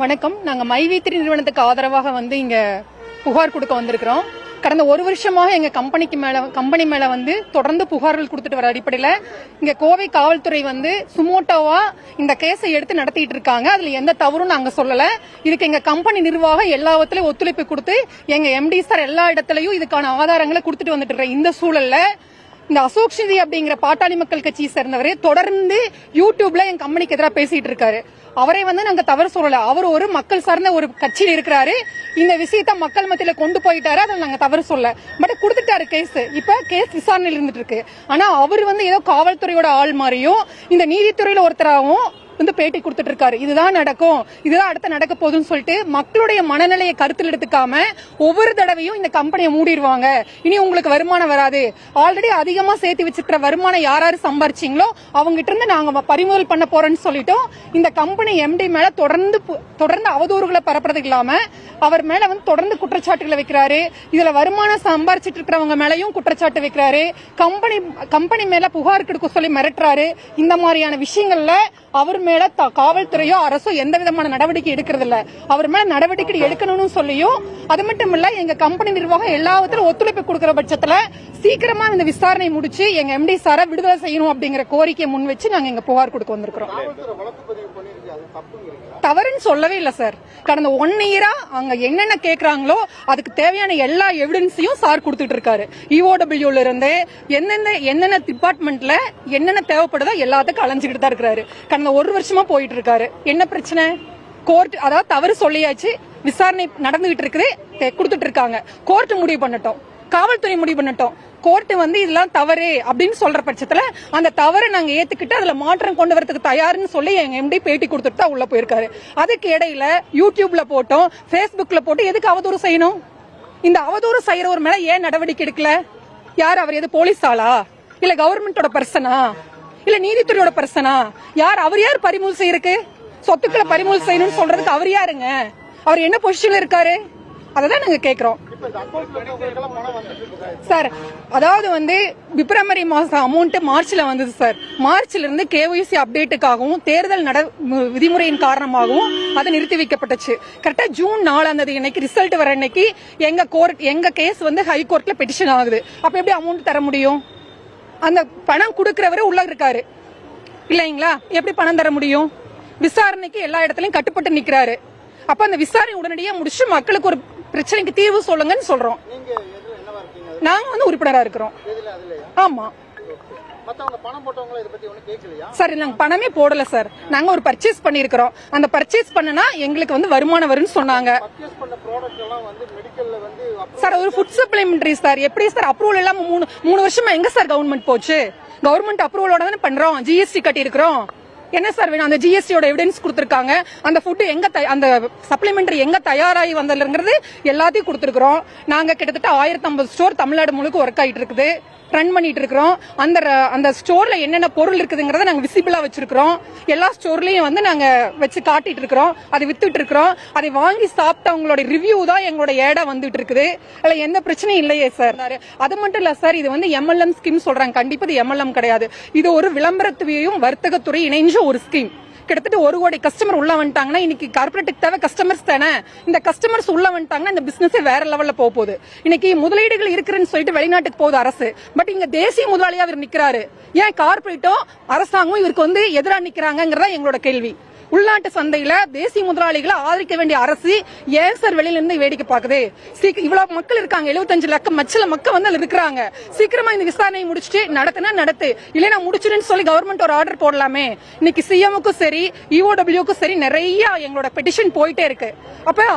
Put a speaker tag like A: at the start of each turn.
A: வணக்கம். நாங்க மைவீத்திரி நிறுவனத்துக்கு ஆதரவாக வந்து இங்க புகார் கொடுக்க வந்திருக்கிறோம். கடந்த ஒரு வருஷமாக எங்க கம்பெனிக்கு மேல கம்பெனி மேல வந்து தொடர்ந்து புகார்கள் கொடுத்துட்டு வர அடிப்படையில இங்க கோவை காவல்துறை வந்து சுமோட்டோவா இந்த கேஸை எடுத்து நடத்திட்டு இருக்காங்க. அதுல எந்த தவறும் நாங்க சொல்லல. இதுக்கு எங்க கம்பெனி நிர்வாகம் எல்லாத்துலயும் ஒத்துழைப்பு கொடுத்து எங்க எம்டி சார் எல்லா இடத்துலயும் இதுக்கான ஆதாரங்களை கொடுத்துட்டு வந்துட்டு இருக்க இந்த சூழல்ல இந்த அசோக் சிதி அப்படிங்கிற பாட்டாளி மக்கள் கட்சியை சேர்ந்தவர் தொடர்ந்து யூடியூப்ல என் கம்பெனிக்கு எதிராக பேசிட்டு இருக்காரு. அவரை வந்து நாங்க தவறு சொல்லல. அவர் ஒரு மக்கள் சார்ந்த ஒரு கட்சியில் இருக்கிறாரு. இந்த விஷயத்த மக்கள் மத்தியில கொண்டு போயிட்டாரு. அதை நாங்க தவறு சொல்ல பட் கொடுத்துட்டாரு கேஸ் இப்ப கேஸ் விசாரணையில் இருந்துட்டு இருக்கு. ஆனா அவர் வந்து ஏதோ காவல்துறையோட ஆள் மாதிரியும் இந்த நீதித்துறையில ஒருத்தராகவும் வந்து பேட்டி கொடுத்துட்டு இருக்காரு இதுதான் நடக்கும். இதுதான் அடுத்து நடக்க போகுதுன்னு சொல்லிட்டு மக்களுடைய மனநிலையை கருத்தில் எடுத்துக்காம ஒவ்வொரு தடவையும் இந்த கம்பெனியை மூடிடுவாங்க. இனி உங்களுக்கு வருமானம் வராது. ஆல்ரெடி அதிகமா சேர்த்து வச்சிருக்கிற வருமானம் யார் யார் சம்பாரிச்சீங்களோ அவங்க இருந்து நாங்க பறிமுதல் பண்ண போறோம்னு சொல்லிட்டோம் இந்த கம்பெனி எம்டி மேல தொடர்ந்து பு- தொடர்ந்து அவதூறுகளை பரப்புறது இல்லாம அவர் மேல வந்து தொடர்ந்து குற்றச்சாட்டுகளை வைக்கிறாரு. இதுல வருமானம் சம்பாரிச்சிட்டு இருக்கிறவங்க மேலையும் குற்றச்சாட்டு வைக்கிறாரு. கம்பெனி கம்பெனி மேல புகார் கொடுக்க சொல்லி மிரட்டுறாரு. இந்த மாதிரியான விஷயங்கள்ல அவர் மேல காவல்துறையோ அரசோ எந்த விதமான நடவடிக்கை எடுக்கிறது இல்ல அவர் மேல நடவடிக்கை எடுக்கணும்னு சொல்லியும் அது மட்டும் இல்ல எங்க கம்பெனி நிர்வாகம் எல்லாத்திலும் ஒத்துழைப்பு கொடுக்கிற பட்சத்துல சீக்கிரமா இந்த விசாரணை முடிச்சு எங்க எம்டி சார விடுதலை செய்யணும் அப்படிங்கிற கோரிக்கையை முன் வச்சு நாங்க எங்க புகார் கொடுக்க வந்திருக்கிறோம். தவறுன்னு சொல்லவே இல்லை சார் கடந்த ஒன் இயரா அங்க என்னென்ன கேட்கறாங்களோ அதுக்கு தேவையான எல்லா எவிடன்ஸையும் சார் கொடுத்துட்டு இருக்காரு. இஓடபிள்யூல இருந்து என்னென்ன என்னென்ன டிபார்ட்மெண்ட்ல என்னென்ன தேவைப்படுதோ எல்லாத்துக்கும் அலைஞ்சுக்கிட்டு தான் இருக்கிறாரு. கடந்த ஒரு வருஷமா போயிட்டு இருக்காரு. என்ன பிரச்சனை? கோர்ட் அதாவது தவறு சொல்லியாச்சு. விசாரணை நடந்துகிட்டு இருக்குது. கொடுத்துட்டு இருக்காங்க. கோர்ட் முடிவு பண்ணட்டும். காவல்துறை முடிவு பண்ணட்டும். கோர்ட் வந்து இதெல்லாம் தவறு அப்படின்னு சொல்ற பட்சத்துல அந்த தவறை நாங்க ஏத்துக்கிட்டு அதுல மாற்றம் கொண்டு வரதுக்கு தயாருன்னு சொல்லி எங்க எம்டி பேட்டி கொடுத்துட்டு தான் உள்ள போயிருக்காரு. அதுக்கு இடையில யூடியூப்ல போட்டோம் பேஸ்புக்ல போட்டு எதுக்கு அவதூறு செய்யணும்? இந்த அவதூறு செய்யறவர் மேல ஏன் நடவடிக்கை எடுக்கல? யார் அவர் எது போலீஸ் ஆளா? இல்ல கவர்மெண்டோட பர்சனா இல்ல நீதித்துறையோட பர்சனா யார் அவர் யார் பறிமுதல் செய்யறதுக்கு? சொத்துக்களை பறிமுதல் செய்யணும்னு சொல்றதுக்கு அவர் யாருங்க? அவர் என்ன பொசிஷன்ல இருக்காரு? அததான் நாங்க கேட்கிறோம் சார் அதாவது வந்து பிப்ரவரி மாசம் அமௌண்ட் மார்ச்ல வந்தது சார் மார்ச்ல இருந்து கேஒய்சி அப்டேட்டுக்காகவும் தேர்தல் நட விதிமுறையின் காரணமாகவும் அது நிறுத்தி வைக்கப்பட்டுச்சு. கரெக்டா ஜூன் நாலாம் தேதி இன்னைக்கு ரிசல்ட் வர இன்னைக்கு எங்க கோர்ட் எங்க கேஸ் வந்து ஹை கோர்ட்ல பெட்டிஷன் ஆகுது. அப்ப எப்படி அமௌண்ட் தர முடியும்? அந்த பணம் கொடுக்கறவரு உள்ள இருக்காரு. இல்லைங்களா? எப்படி பணம் தர முடியும்? விசாரணைக்கு எல்லா இடத்துலயும் கட்டுப்பட்டு நிக்கிறாரு. அப்ப அந்த விசாரணை உடனடியா முடிச்சு மக்களுக்கு ஒரு பிரச்சனைக்கு தீர்வு சொல்லுங்கன்னு சொல்றோம். நாங்க வந்து உறுப்பினரா இருக்கிறோம். ஆமா. சார் நாங்க பணமே போடல சார். நாங்க ஒரு பர்ச்சேஸ் பண்ணிருக்கிறோம் அந்த பர்ச்சேஸ் பண்ணனா எங்களுக்கு வந்து வருமானம் வரும்னு சொன்னாங்க.
B: எல்லாம்
A: சார் ஒரு ஃபுட் சப்ளிமெண்டரி சார். எப்படி சார் அப்ரூவல் இல்லாம மூணு மூணு வருஷமா எங்க சார் கவர்மெண்ட் போச்சு? கவர்மெண்ட் அப்ரூவலோட தானே பண்றோம். ஜிஎஸ்டி கட்டி இருக்கிறோம் என்ன சார் வேணும்? அந்த ஜிஎஸ்டியோட எவிடன்ஸ் கொடுத்துருக்காங்க. அந்த ஃபுட்டு எங்க அந்த சப்ளிமெண்டரி எங்க தயாராகி வந்ததுங்கிறது எல்லாத்தையும் கொடுத்துருக்குறோம். நாங்க கிட்டத்தட்ட ஆயிரத்தி ஐம்பது ஸ்டோர் தமிழ்நாடு முழுக்க ஒர்க் ஆகிட்டு இருக்குது. ரன் பண்ணிட்டு இருக்கிறோம். அந்த அந்த ஸ்டோர்ல என்னென்ன பொருள் இருக்குதுங்கிறத நாங்கள் விசிபிளா வச்சிருக்கிறோம். எல்லா ஸ்டோர்லயும் வந்து நாங்க வச்சு காட்டிட்டு இருக்கிறோம். அதை வித்துட்டு இருக்கிறோம். அதை வாங்கி சாப்பிட்டவங்களோட ரிவ்யூ தான் எங்களோட ஏடா வந்துட்டு இருக்குது. அதில் எந்த பிரச்சனையும் இல்லையே சார் அது மட்டும் இல்ல சார் இது வந்து எம்எல்எம் ஸ்கீம் சொல்றாங்க. கண்டிப்பா இது எம்எல்எம் கிடையாது. இது ஒரு விளம்பரத்துவையும் வர்த்தகத்துறை இணைஞ்ச ஒரு ஸ்கீம் கிட்டத்தட்ட ஒரு கோடி கஸ்டமர் உள்ள வந்துட்டாங்கன்னா இன்னைக்கு கார்பரேட்டுக்கு தேவை கஸ்டமர்ஸ் தானே. இந்த கஸ்டமர்ஸ் உள்ள வந்துட்டாங்கன்னா இந்த பிசினஸ் வேற லெவல்ல போக போகுது. இன்னைக்கு முதலீடுகள் இருக்குன்னு சொல்லிட்டு வெளிநாட்டுக்கு போகுது அரசு. பட் இங்க தேசிய முதலாளியா இவர் நிக்கிறாரு. ஏன் கார்பரேட்டும் அரசாங்கமும் இவருக்கு வந்து எதிராக நிக்கிறாங்கிறதா எங்களோட கேள்வி. உள்நாட்டு சந்தையில தேசிய முதலாளிகளை ஆதரிக்க வேண்டிய அரசு ஏன் சார் வெளியில இருந்து வேடிக்கை பாக்குது இவ்வளவு மக்கள் இருக்காங்க. 75 லட்சம் மச்சல மக்கள் வந்து அதுல இருக்கிறாங்க. சீக்கிரமா இந்த விசாரணையை முடிச்சுட்டு நடத்துனா நடத்து. இல்லைன்னா முடிச்சிடுன்னு சொல்லி கவர்மெண்ட் ஒரு ஆர்டர் போடலாமே. இன்னைக்கு சிஎம்க்கும் சரி இஓடபிள்யூக்கும் சரி நிறைய எங்களோட பெட்டிஷன் போயிட்டே இருக்கு. அப்ப